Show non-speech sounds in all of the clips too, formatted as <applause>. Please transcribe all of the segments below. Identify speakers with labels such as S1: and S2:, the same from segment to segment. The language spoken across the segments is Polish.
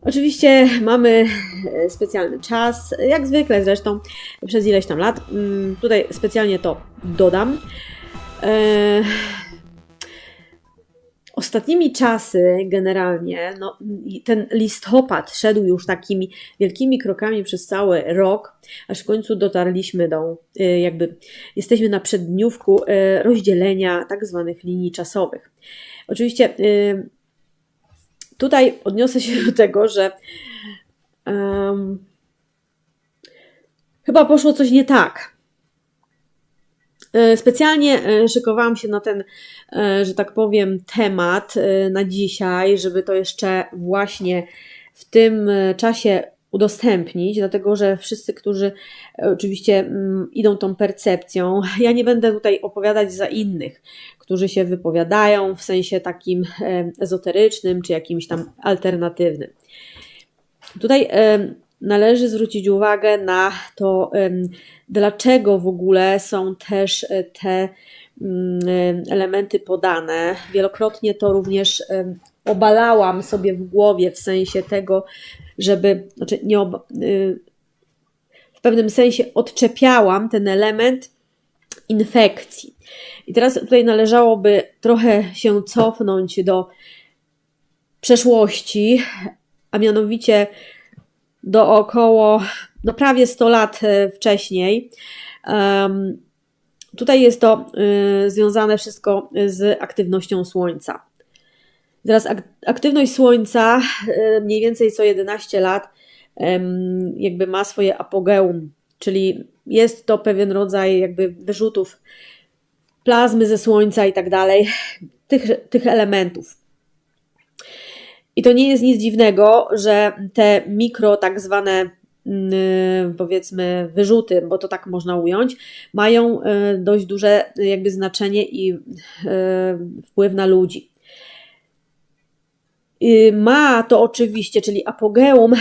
S1: Oczywiście mamy e, specjalny czas, jak zwykle zresztą, przez ileś tam lat. Mm, Tutaj specjalnie to dodam. E, Ostatnimi czasy generalnie, no, ten listopad szedł już takimi wielkimi krokami przez cały rok, aż w końcu dotarliśmy do, y, jakby jesteśmy na przeddniówku rozdzielenia tak zwanych linii czasowych. Oczywiście tutaj odniosę się do tego, że em, chyba poszło coś nie tak. E, Specjalnie e, szykowałam się na ten, e, że tak powiem, temat na dzisiaj, żeby to jeszcze właśnie w tym czasie udostępnić, dlatego że wszyscy, którzy e, oczywiście mm, idą tą percepcją, <laughs> ja nie będę tutaj opowiadać za innych, którzy się wypowiadają w sensie takim e, ezoterycznym czy jakimś tam alternatywnym. Tutaj em, należy zwrócić uwagę na to, dlaczego w ogóle są też e, te mm, em, elementy podane. Wielokrotnie to również obalałam sobie w głowie w sensie tego, żeby, znaczy nie ob, y, w pewnym sensie odczepiałam ten element infekcji. I teraz tutaj należałoby trochę się cofnąć do przeszłości, a mianowicie do około, no prawie 100 lat e, wcześniej. Em, tutaj jest to y, związane wszystko z aktywnością Słońca. Teraz ak- aktywność Słońca y, mniej więcej co 11 lat jakby ma swoje apogeum, czyli jest to pewien rodzaj jakby wyrzutów plazmy ze Słońca i tak dalej, tych, tych elementów. I to nie jest nic dziwnego, że te mikro, tak zwane, mm, powiedzmy, wyrzuty, bo to tak można ująć, mają e, dość duże jakby znaczenie i wpływ na ludzi. Y, Ma to oczywiście, czyli apogeum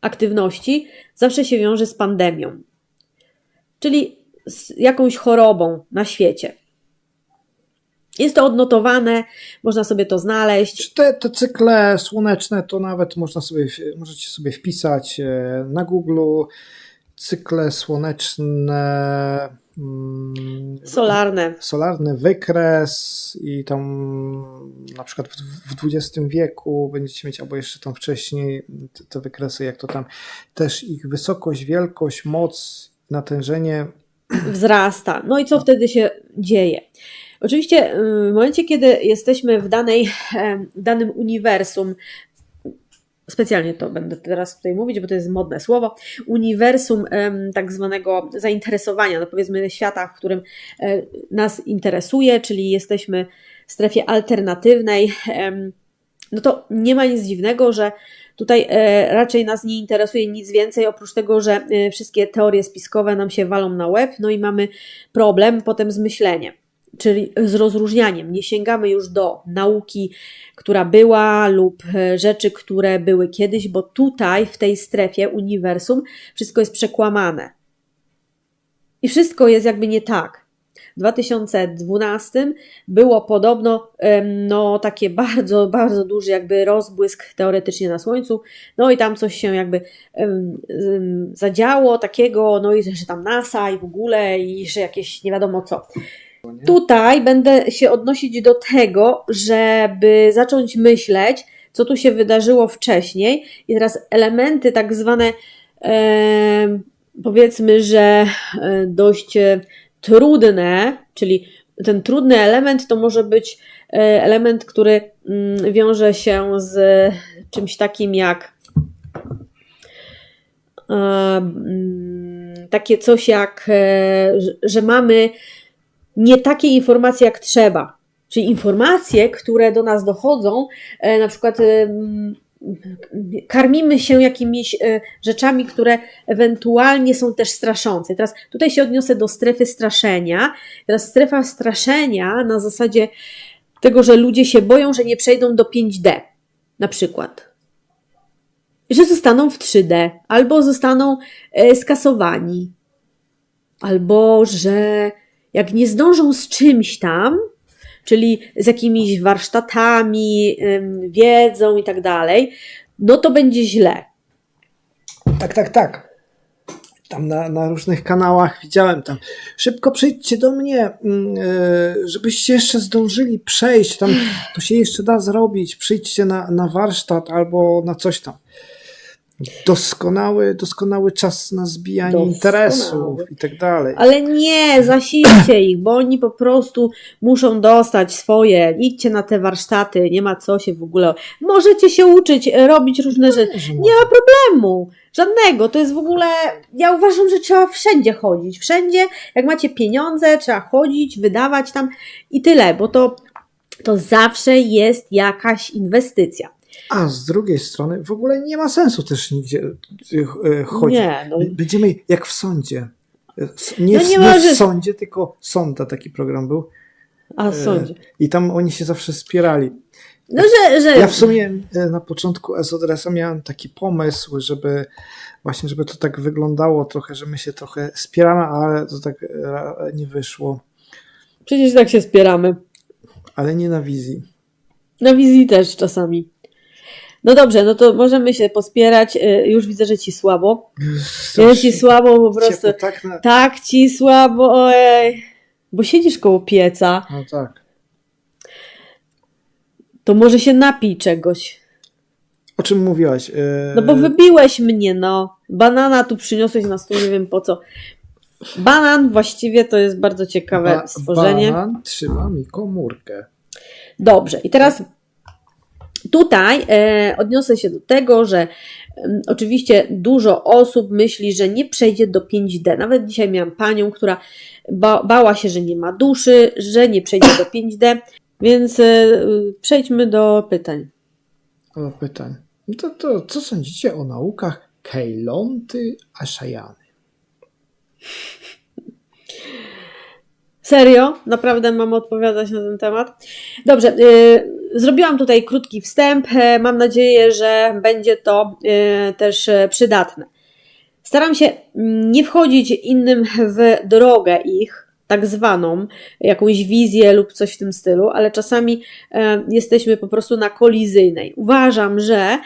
S1: aktywności, zawsze się wiąże z pandemią, czyli z jakąś chorobą na świecie. Jest to odnotowane, można sobie to znaleźć.
S2: Te, te cykle słoneczne to nawet można sobie, możecie sobie wpisać e, na Google cykle słoneczne
S1: Solarne.
S2: solarny wykres i tam na przykład w, w XX wieku będziecie mieć, albo jeszcze tam wcześniej te, te wykresy, jak to tam też ich wysokość, wielkość, moc, natężenie. <clears throat>
S1: wzrasta. No i co wtedy się dzieje? Oczywiście y, w momencie, kiedy jesteśmy w, danej, w danym uniwersum, specjalnie to będę teraz tutaj mówić, bo to jest modne słowo, uniwersum tak zwanego zainteresowania, no powiedzmy świata, w którym e, nas interesuje, czyli jesteśmy w strefie alternatywnej, no to nie ma nic dziwnego, że tutaj e, raczej nas nie interesuje nic więcej, oprócz tego, że e, wszystkie teorie spiskowe nam się walą na łeb, no i mamy problem potem z myśleniem, czyli z rozróżnianiem. Nie sięgamy już do nauki, która była, lub e, rzeczy, które były kiedyś, bo tutaj, w tej strefie uniwersum, wszystko jest przekłamane. I wszystko jest jakby nie tak. W 2012 było podobno no, takie <laughs> bardzo, bardzo duży jakby rozbłysk teoretycznie na Słońcu, no i tam coś się jakby em, em, zadziało takiego, no i że tam NASA i w ogóle i że jakieś nie wiadomo co. Tutaj będę się odnosić do tego, żeby zacząć myśleć, co tu się wydarzyło wcześniej. I teraz elementy tak zwane em, powiedzmy, że e, dość e, trudne, czyli ten trudny element to może być e, element, który mm, wiąże się z czymś takim jak e, takie coś jak, e, że mamy nie takie informacje jak trzeba. Czyli informacje, które do nas dochodzą, e, na przykład em, karmimy się jakimiś e, rzeczami, które ewentualnie są też straszące. Teraz tutaj się odniosę do strefy straszenia. Teraz strefa straszenia na zasadzie tego, że ludzie się boją, że nie przejdą do 5D na przykład. Że zostaną w 3D, albo zostaną e, skasowani, albo że jak nie zdążą z czymś tam, czyli z jakimiś warsztatami, wiedzą i tak dalej, no to będzie źle.
S2: Tak, tak, tak. Tam na, na różnych kanałach widziałem tam. Szybko przyjdźcie do mnie, mm, e, żebyście jeszcze zdążyli przejść. Tam to się jeszcze da zrobić. Przyjdźcie na, na warsztat albo na coś tam. Doskonały, doskonały czas na zbijanie
S1: Doskonały.
S2: interesów i tak dalej.
S1: Ale nie, zasilcie ich, bo oni po prostu muszą dostać swoje. Idźcie na te warsztaty, nie ma co się w ogóle. Możecie się uczyć, e, robić różne rzeczy.
S2: Że
S1: Nie ma problemu. Żadnego. To jest w ogóle. Ja uważam, że trzeba wszędzie chodzić. Wszędzie, jak macie pieniądze, trzeba chodzić, wydawać tam i tyle, bo to, to zawsze jest jakaś inwestycja.
S2: A z drugiej strony w ogóle nie ma sensu też nigdzie e, chodzić.
S1: Nie, no,
S2: Będziemy jak w sądzie. Nie,
S1: No
S2: w-
S1: nie
S2: nie
S1: możesz-
S2: w sądzie, tylko sonda taki program był.
S1: a
S2: E,
S1: sądzie.
S2: I tam oni się zawsze spierali.
S1: No, że. że
S2: Ja w sumie e, na początku Esodresa miałem taki pomysł, żeby właśnie, żeby to tak wyglądało trochę, że my się trochę spieramy, ale to tak nie wyszło.
S1: Przecież tak się spieramy.
S2: Ale nie na wizji.
S1: Na wizji też czasami. No dobrze, no to możemy się pospierać. Y, Już widzę, że ci słabo. Jest ci słabo po prostu.
S2: Tak na...
S1: Tak ci słabo, ojej. Bo siedzisz koło pieca,
S2: No tak.
S1: to może się napij czegoś.
S2: O czym mówiłaś? E,
S1: No bo wybiłeś mnie, no. Banana tu przyniosłeś na stół, nie wiem po co. Banan właściwie to jest bardzo ciekawe
S2: ba-
S1: stworzenie.
S2: Banan trzyma mi komórkę.
S1: Dobrze, i teraz tutaj e, odniosę się do tego, że oczywiście dużo osób myśli, że nie przejdzie do 5D. Nawet dzisiaj miałam panią, która ba bała się, że nie ma duszy, że nie przejdzie do 5D, więc e, przejdźmy do pytań.
S2: O, pytań. To, to co sądzicie o naukach Kejlonty Ashayany?
S1: Serio? Naprawdę mam odpowiadać na ten temat? Dobrze, y, zrobiłam tutaj krótki wstęp. E, Mam nadzieję, że będzie to y, też przydatne. Staram się mm, nie wchodzić innym w drogę ich, tak zwaną, jakąś wizję lub coś w tym stylu, ale czasami e, jesteśmy po prostu na kolizyjnej. Uważam, że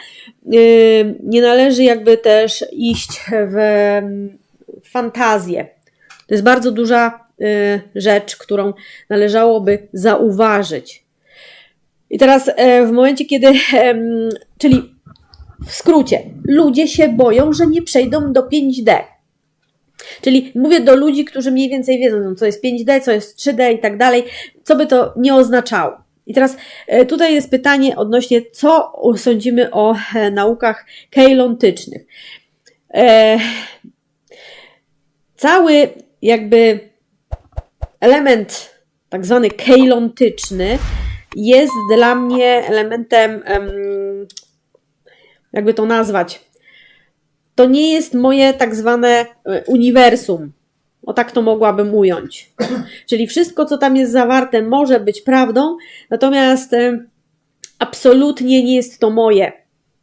S1: y, nie należy jakby też iść w mm, fantazję. To jest bardzo duża rzecz, którą należałoby zauważyć. I teraz e, w momencie, kiedy, czyli w skrócie, ludzie się boją, że nie przejdą do 5D. Czyli mówię do ludzi, którzy mniej więcej wiedzą, co jest 5D, co jest 3D i tak dalej, co by to nie oznaczało. I teraz e, tutaj jest pytanie odnośnie, co sądzimy o e, naukach kejlontycznych. Cały jakby element tak zwany kejlontyczny jest dla mnie elementem, em, jakby to nazwać, to nie jest moje tak zwane e, uniwersum. O tak to mogłabym ująć. <clears throat> Czyli wszystko, co tam jest zawarte, może być prawdą, natomiast absolutnie nie jest to moje.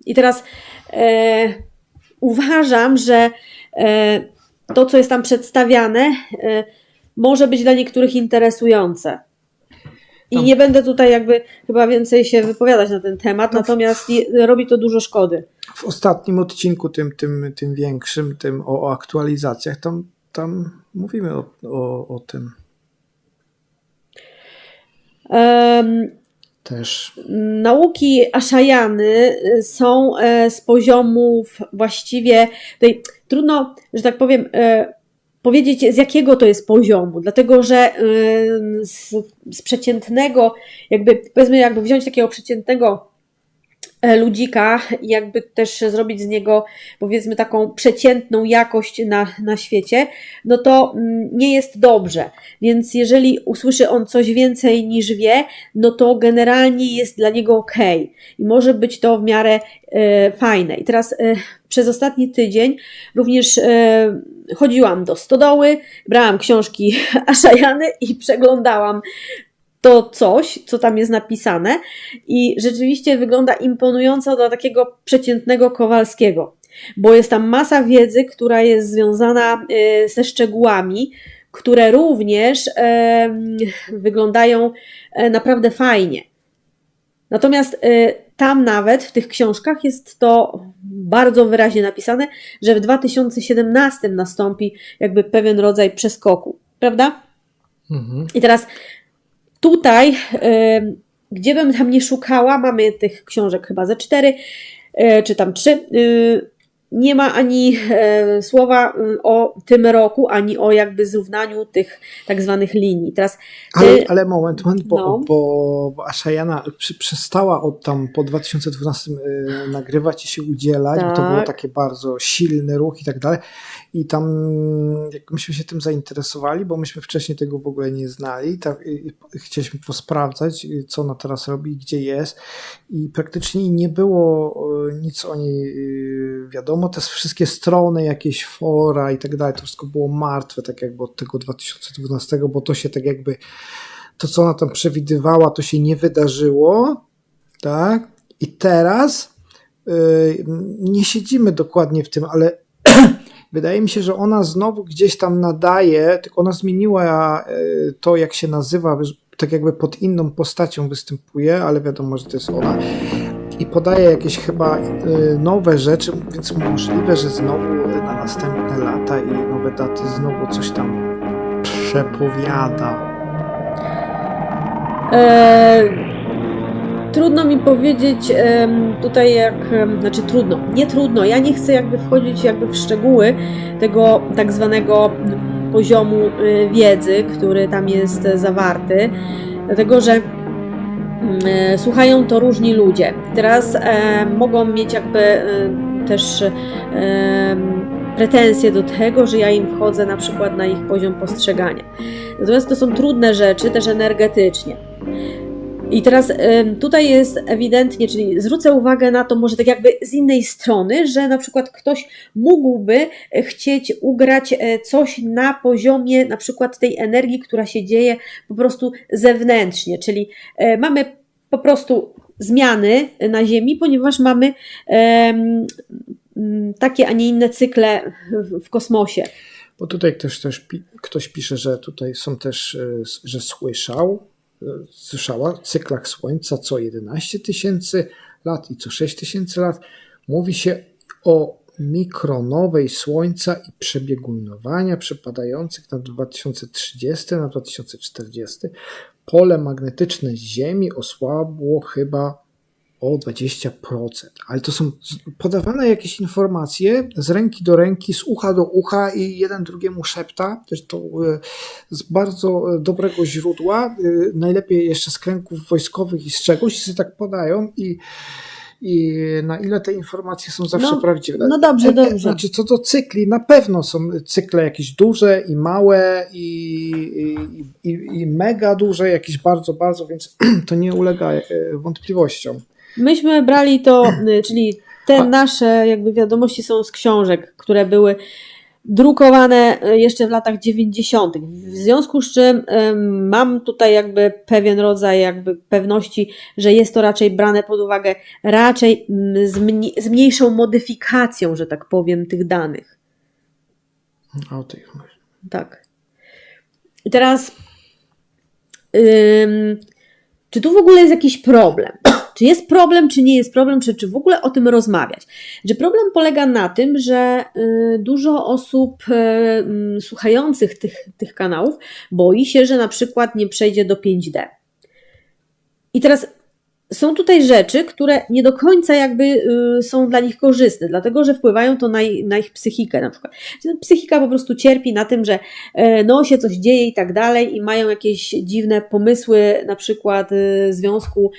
S1: I teraz e, uważam, że e, to, co jest tam przedstawiane, e, może być dla niektórych interesujące. I nie będę tutaj jakby chyba więcej się wypowiadać na ten temat,
S2: No.
S1: natomiast je, robi to dużo szkody.
S2: W ostatnim odcinku, tym, tym, tym większym, tym o, o aktualizacjach, tam, tam mówimy o, o, o tym
S1: Em,
S2: też.
S1: nauki Aszajany y, są e, z poziomów właściwie, tutaj trudno, że tak powiem, e, powiedzieć z jakiego to jest poziomu, dlatego że z, z przeciętnego, jakby powiedzmy, jakby wziąć takiego przeciętnego e, ludzika jakby też zrobić z niego powiedzmy taką przeciętną jakość na, na świecie, no to mm, nie jest dobrze. Więc jeżeli usłyszy on coś więcej niż wie, no to generalnie jest dla niego ok i może być to w miarę e, fajne. I teraz e, przez ostatni tydzień również e, chodziłam do stodoły, brałam książki <laughs> Aszajany i przeglądałam to coś, co tam jest napisane i rzeczywiście wygląda imponująco dla takiego przeciętnego Kowalskiego, bo jest tam masa wiedzy, która jest związana e, ze szczegółami, które również em, wyglądają e, naprawdę fajnie. Natomiast e, tam nawet w tych książkach jest to bardzo wyraźnie napisane, że w 2017 nastąpi jakby pewien rodzaj przeskoku, prawda?
S2: Mhm.
S1: I teraz tutaj, em, gdzie bym tam nie szukała, mamy tych książek chyba ze cztery, e, czy tam trzy. Nie ma ani słowa e, o tym roku, ani o jakby zrównaniu tych tak zwanych linii. Teraz
S2: Ale,
S1: e,
S2: ale moment, moment bo,
S1: No.
S2: bo, bo Ashayana przy, przestała od tam po 2012 y, nagrywać i się udzielać, bo to
S1: Tak.
S2: było takie bardzo silny ruch i tak dalej. I tam jak myśmy się tym zainteresowali, bo myśmy wcześniej tego w ogóle nie znali, tak, chcieliśmy posprawdzać, y, co ona teraz robi, gdzie jest. I praktycznie nie było y, nic o niej y, wiadomo. Te wszystkie strony, jakieś fora i tak dalej, to wszystko było martwe, tak jakby od tego 2012, bo to się tak jakby to, co ona tam przewidywała, to się nie wydarzyło, tak? I teraz y, nie siedzimy dokładnie w tym, ale <clears throat> wydaje mi się, że ona znowu gdzieś tam nadaje, tylko ona zmieniła y, to, jak się nazywa, tak jakby pod inną postacią występuje, ale wiadomo, że to jest ona. Podaje jakieś chyba y, nowe rzeczy, więc możliwe, że znowu na następne lata i nowe daty znowu coś tam przepowiada.
S1: E, trudno mi powiedzieć tutaj jak, znaczy trudno, nie trudno, ja nie chcę jakby wchodzić jakby w szczegóły tego tak zwanego poziomu y, wiedzy, który tam jest e, zawarty, dlatego że słuchają to różni ludzie. Teraz e, mogą mieć jakby e, też e, pretensje do tego, że ja im wchodzę na przykład na ich poziom postrzegania. Natomiast to są trudne rzeczy też energetycznie. I teraz tutaj jest ewidentnie, czyli zwrócę uwagę na to może tak jakby z innej strony, że na przykład ktoś mógłby e, chcieć ugrać e, coś na poziomie na przykład tej energii, która się dzieje po prostu zewnętrznie, czyli e, mamy po prostu zmiany na Ziemi, ponieważ mamy takie, a nie inne cykle w, kosmosie.
S2: Bo tutaj też, też ktoś pisze, że tutaj są też, że słyszał, słyszała w cyklach Słońca co 11 tysięcy lat i co 6 tysięcy lat. Mówi się o mikronowej Słońca i przebiegujnowania przypadających na 2030, na 2040. Pole magnetyczne Ziemi osłabło chyba o 20%. Ale to są podawane jakieś informacje z ręki do ręki, z ucha do ucha i jeden drugiemu szepta. Też to e, z bardzo e, dobrego źródła, e, najlepiej jeszcze z kręgów wojskowych i z czegoś, sobie tak podają i i na ile te informacje są zawsze
S1: No,
S2: prawdziwe.
S1: no dobrze, dobrze.
S2: Znaczy, co do cykli, na pewno są cykle jakieś duże i małe i, i, i, i mega duże, jakieś bardzo, bardzo, więc <clears throat> to nie ulega wątpliwościom.
S1: Myśmy brali to, y, czyli te nasze jakby wiadomości są z książek, które były drukowane y, jeszcze w latach 90. W związku z czym ym, mam tutaj jakby pewien rodzaj jakby pewności, że jest to raczej brane pod uwagę raczej mm, z, mni- z mniejszą modyfikacją, że tak powiem, tych danych.
S2: O tych.
S1: Tak. I teraz, ym, czy tu w ogóle jest jakiś problem? Czy jest problem, czy nie jest problem, czy, czy w ogóle o tym rozmawiać? Że problem polega na tym, że y, dużo osób y, mm, słuchających tych, tych kanałów boi się, że na przykład nie przejdzie do 5D. I teraz są tutaj rzeczy, które nie do końca jakby y, są dla nich korzystne, dlatego że wpływają to na, na ich psychikę na przykład. Psychika po prostu cierpi na tym, że no się coś dzieje i tak dalej i mają jakieś dziwne pomysły na przykład w związku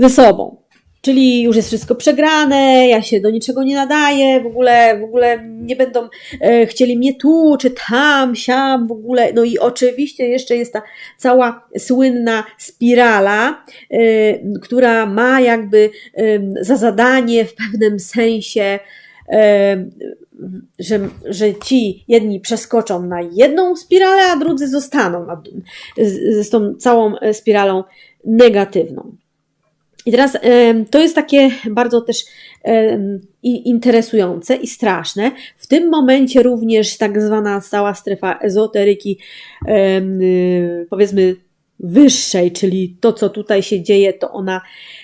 S1: ze sobą. Czyli już jest wszystko przegrane, ja się do niczego nie nadaję, w ogóle, w ogóle nie będą e, chcieli mnie tu czy tam, siam, w ogóle. No i oczywiście jeszcze jest ta cała słynna spirala, e, która ma jakby e, za zadanie w pewnym sensie że, że ci jedni przeskoczą na jedną spiralę, a drudzy zostaną z, z tą całą spiralą negatywną. I teraz to jest takie bardzo też interesujące i straszne. W tym momencie również tak zwana cała strefa ezoteryki, y, powiedzmy wyższej, czyli to, co tutaj się dzieje, to ona,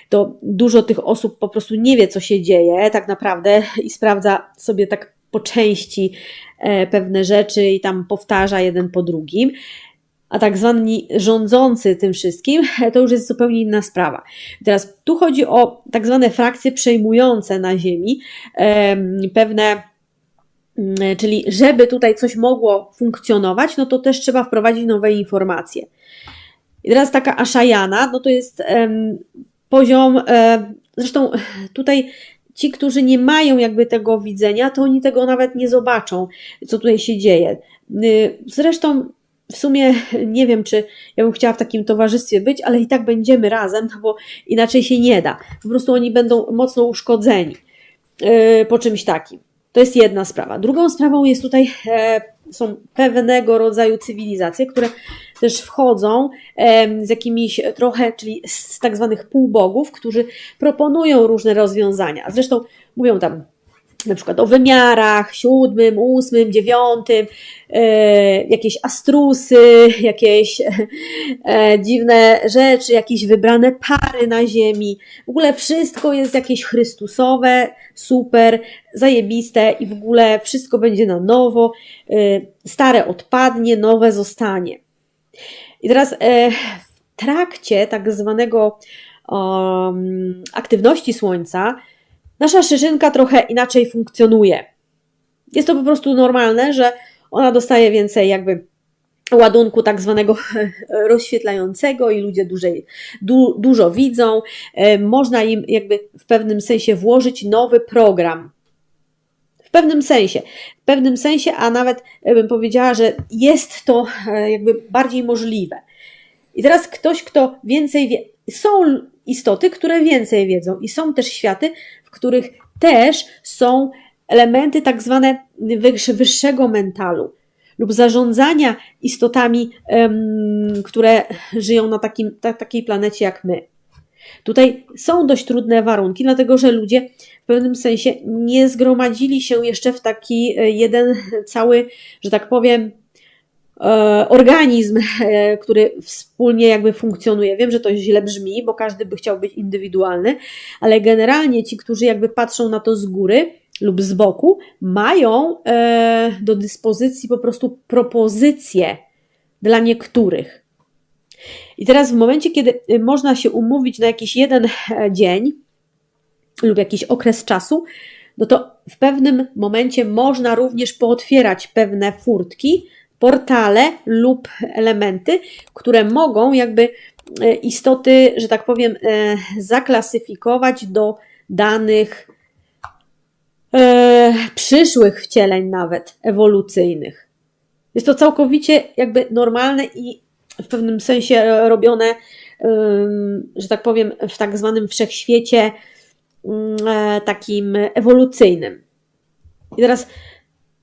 S1: to dużo tych osób po prostu nie wie, co się dzieje tak naprawdę i sprawdza sobie tak po części e, pewne rzeczy i tam powtarza jeden po drugim. A tak zwani rządzący tym wszystkim, <laughs> to już jest zupełnie inna sprawa. Teraz tu chodzi o tak zwane frakcje przejmujące na Ziemi, em, pewne mm, czyli żeby tutaj coś mogło funkcjonować, no to też trzeba wprowadzić nowe informacje. I teraz taka Ashayana, no to jest poziom, e, zresztą <laughs> tutaj ci, którzy nie mają jakby tego widzenia, to oni tego nawet nie zobaczą, co tutaj się dzieje. Y, Zresztą w sumie nie wiem, czy ja bym chciała w takim towarzystwie być, ale i tak będziemy razem, no bo inaczej się nie da. Po prostu oni będą mocno uszkodzeni y, po czymś takim. To jest jedna sprawa. Drugą sprawą jest tutaj, e, są pewnego rodzaju cywilizacje, które też wchodzą z jakimiś trochę, czyli z tak zwanych półbogów, którzy proponują różne rozwiązania. Zresztą mówią tam na przykład o wymiarach, siódmym, ósmym, dziewiątym, e, jakieś astrusy, <laughs> jakieś e, dziwne rzeczy, jakieś wybrane pary na ziemi. W ogóle wszystko jest jakieś chrystusowe, super, zajebiste i w ogóle wszystko będzie na nowo. E, stare odpadnie, nowe zostanie. I teraz e, w trakcie tak zwanego um, aktywności Słońca nasza szyszynka trochę inaczej funkcjonuje. Jest to po prostu normalne, że ona dostaje więcej jakby ładunku tak zwanego <laughs> rozświetlającego i ludzie dłużej, du, dużo widzą. E, Można im jakby w pewnym sensie włożyć nowy program. W pewnym sensie, w pewnym sensie, a nawet e, bym powiedziała, że jest to e, jakby bardziej możliwe. I teraz ktoś, kto więcej wie, są istoty, które więcej wiedzą i są też światy, których też są elementy tak zwane wyższe- wyższego mentalu lub zarządzania istotami, które żyją na takim, ta, takiej planecie jak my. Tutaj są dość trudne warunki, dlatego że ludzie w pewnym sensie nie zgromadzili się jeszcze w taki e, jeden cały, że tak powiem, organizm, <laughs> e, który wspólnie jakby funkcjonuje. Wiem, że to źle brzmi, bo każdy by chciał być indywidualny, ale generalnie ci, którzy jakby patrzą na to z góry lub z boku, mają e, do dyspozycji po prostu propozycje dla niektórych. I teraz w momencie, kiedy y, można się umówić na jakiś jeden e, dzień lub jakiś okres czasu, no to w pewnym momencie można również pootwierać pewne furtki, portale lub elementy, które mogą jakby e, istoty, że tak powiem, e, zaklasyfikować do danych e, przyszłych wcieleń nawet ewolucyjnych. Jest to całkowicie jakby normalne i w pewnym sensie robione, że tak powiem, w tak zwanym wszechświecie e, takim ewolucyjnym. I teraz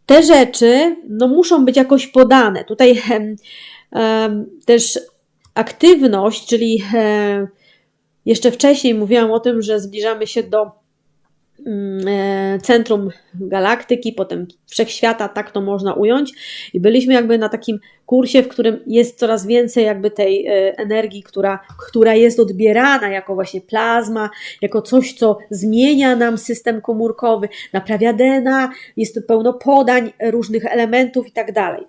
S1: te rzeczy no, muszą być jakoś podane. Tutaj też aktywność, czyli jeszcze wcześniej mówiłam o tym, że zbliżamy się do centrum galaktyki, potem wszechświata, tak to można ująć. I byliśmy jakby na takim kursie, w którym jest coraz więcej jakby tej e, energii, która, która jest odbierana jako właśnie plazma, jako coś, co zmienia nam system komórkowy, naprawia DNA, jest tu pełno podań różnych elementów i tak dalej.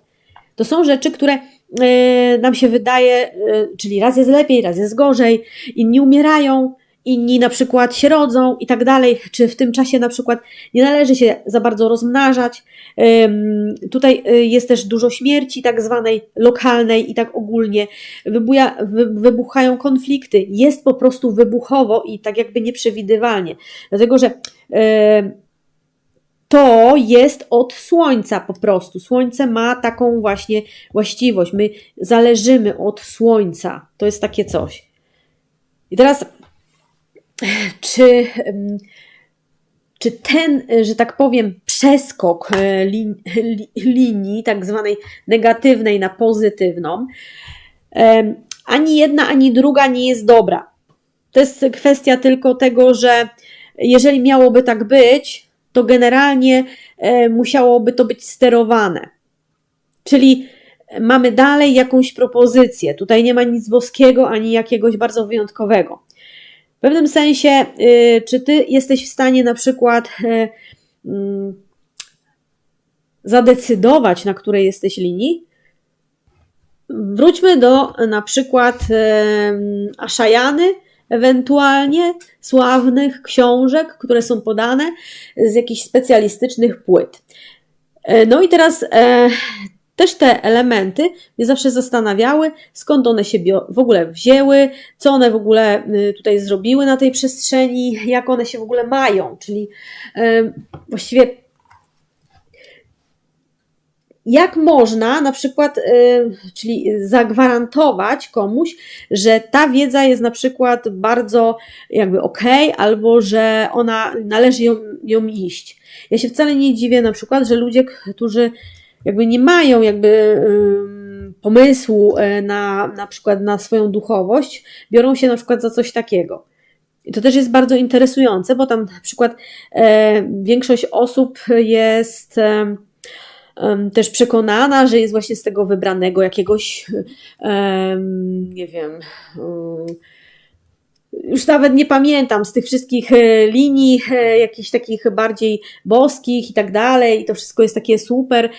S1: To są rzeczy, które e, nam się wydaje, e, czyli raz jest lepiej, raz jest gorzej, inni umierają, inni na przykład się rodzą i tak dalej, czy w tym czasie na przykład nie należy się za bardzo rozmnażać. Tutaj y, jest też dużo śmierci, tak zwanej lokalnej i tak ogólnie. Wybuja, wy, wybuchają konflikty. Jest po prostu wybuchowo i tak jakby nieprzewidywalnie. Dlatego, że to jest od Słońca po prostu. Słońce ma taką właśnie właściwość. My zależymy od Słońca. To jest takie coś. I teraz czy, czy ten, że tak powiem, przeskok e, lin, li, linii, tak zwanej negatywnej na pozytywną, ani jedna, ani druga nie jest dobra. To jest kwestia tylko tego, że jeżeli miałoby tak być, to generalnie e, musiałoby to być sterowane. Czyli mamy dalej jakąś propozycję. Tutaj nie ma nic boskiego ani jakiegoś bardzo wyjątkowego. Pewnym sensie, y, czy ty jesteś w stanie na przykład y, mm, zadecydować, na której jesteś linii? Wróćmy do na przykład em, Aszajany, ewentualnie sławnych książek, które są podane z jakichś specjalistycznych płyt. No i teraz e, też te elementy mnie zawsze zastanawiały, skąd one się w ogóle wzięły, co one w ogóle y, tutaj zrobiły na tej przestrzeni, jak one się w ogóle mają, czyli e, właściwie jak można na przykład, y, czyli zagwarantować komuś, że ta wiedza jest na przykład bardzo jakby okej, albo że ona należy ją, ją iść. Ja się wcale nie dziwię na przykład, że ludzie, którzy jakby nie mają jakby pomysłu e, na, na przykład na swoją duchowość, biorą się na przykład za coś takiego. I to też jest bardzo interesujące, bo tam na przykład e, większość osób jest e, też przekonana, że jest właśnie z tego wybranego jakiegoś, em, nie wiem, em, już nawet nie pamiętam z tych wszystkich e, linii, e, jakichś takich bardziej boskich i tak dalej, i to wszystko jest takie super,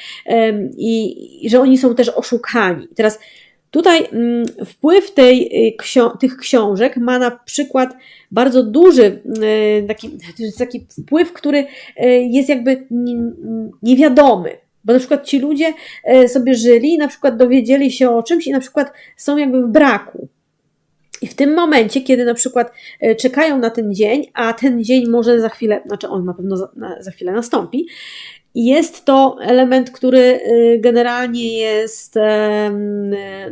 S1: i, że oni są też oszukani. Teraz tutaj mm, wpływ tej, ksio- tych książek ma na przykład bardzo duży taki, taki wpływ, który jest jakby nie- niewiadomy. Bo na przykład ci ludzie e, sobie żyli, na przykład dowiedzieli się o czymś i na przykład są jakby w braku. I w tym momencie, kiedy na przykład e, czekają na ten dzień, a ten dzień może za chwilę, znaczy on na pewno za, za chwilę nastąpi, jest to element, który y, generalnie jest y,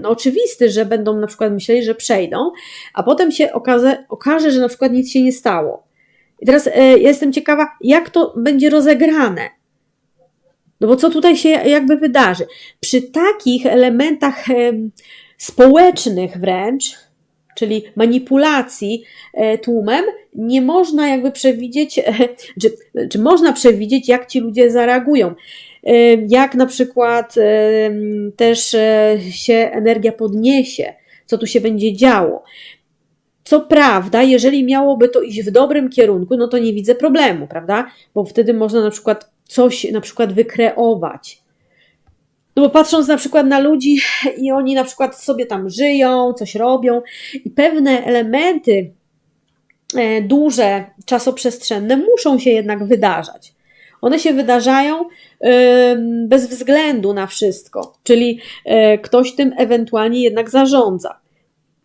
S1: no, oczywisty, że będą na przykład myśleli, że przejdą, a potem się okaże, okaże, że na przykład nic się nie stało. I teraz e, ja jestem ciekawa, jak to będzie rozegrane. No bo co tutaj się jakby wydarzy? Przy takich elementach em, społecznych wręcz, czyli manipulacji e, tłumem, nie można jakby przewidzieć, <laughs> e, czy, czy można przewidzieć, jak ci ludzie zareagują. E, Jak na przykład też się energia podniesie, co tu się będzie działo. Co prawda, jeżeli miałoby to iść w dobrym kierunku, no to nie widzę problemu, prawda? Bo wtedy można na przykład coś na przykład wykreować. No bo patrząc na przykład na ludzi i oni na przykład sobie tam żyją, coś robią i pewne elementy e, duże, czasoprzestrzenne muszą się jednak wydarzać. One się wydarzają bez względu na wszystko, czyli e, ktoś tym ewentualnie jednak zarządza.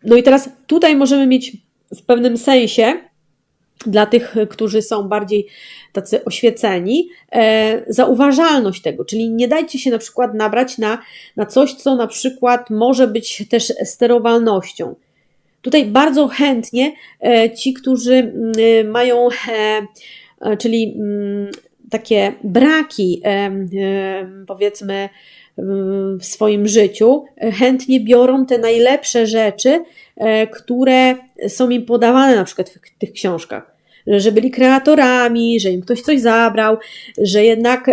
S1: No i teraz tutaj możemy mieć w pewnym sensie dla tych, którzy są bardziej tacy oświeceni, e, zauważalność tego, czyli nie dajcie się na przykład nabrać na, na coś, co na przykład może być też sterowalnością. Tutaj bardzo chętnie e, ci, którzy mm, mają, e, czyli mm, takie braki, powiedzmy, w swoim życiu, chętnie biorą te najlepsze rzeczy, e, które są im podawane na przykład w tych książkach. Że byli kreatorami, że im ktoś coś zabrał, że jednak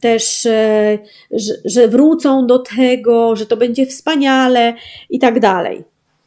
S1: też, e, że, że wrócą do tego, że to będzie wspaniale i tak dalej.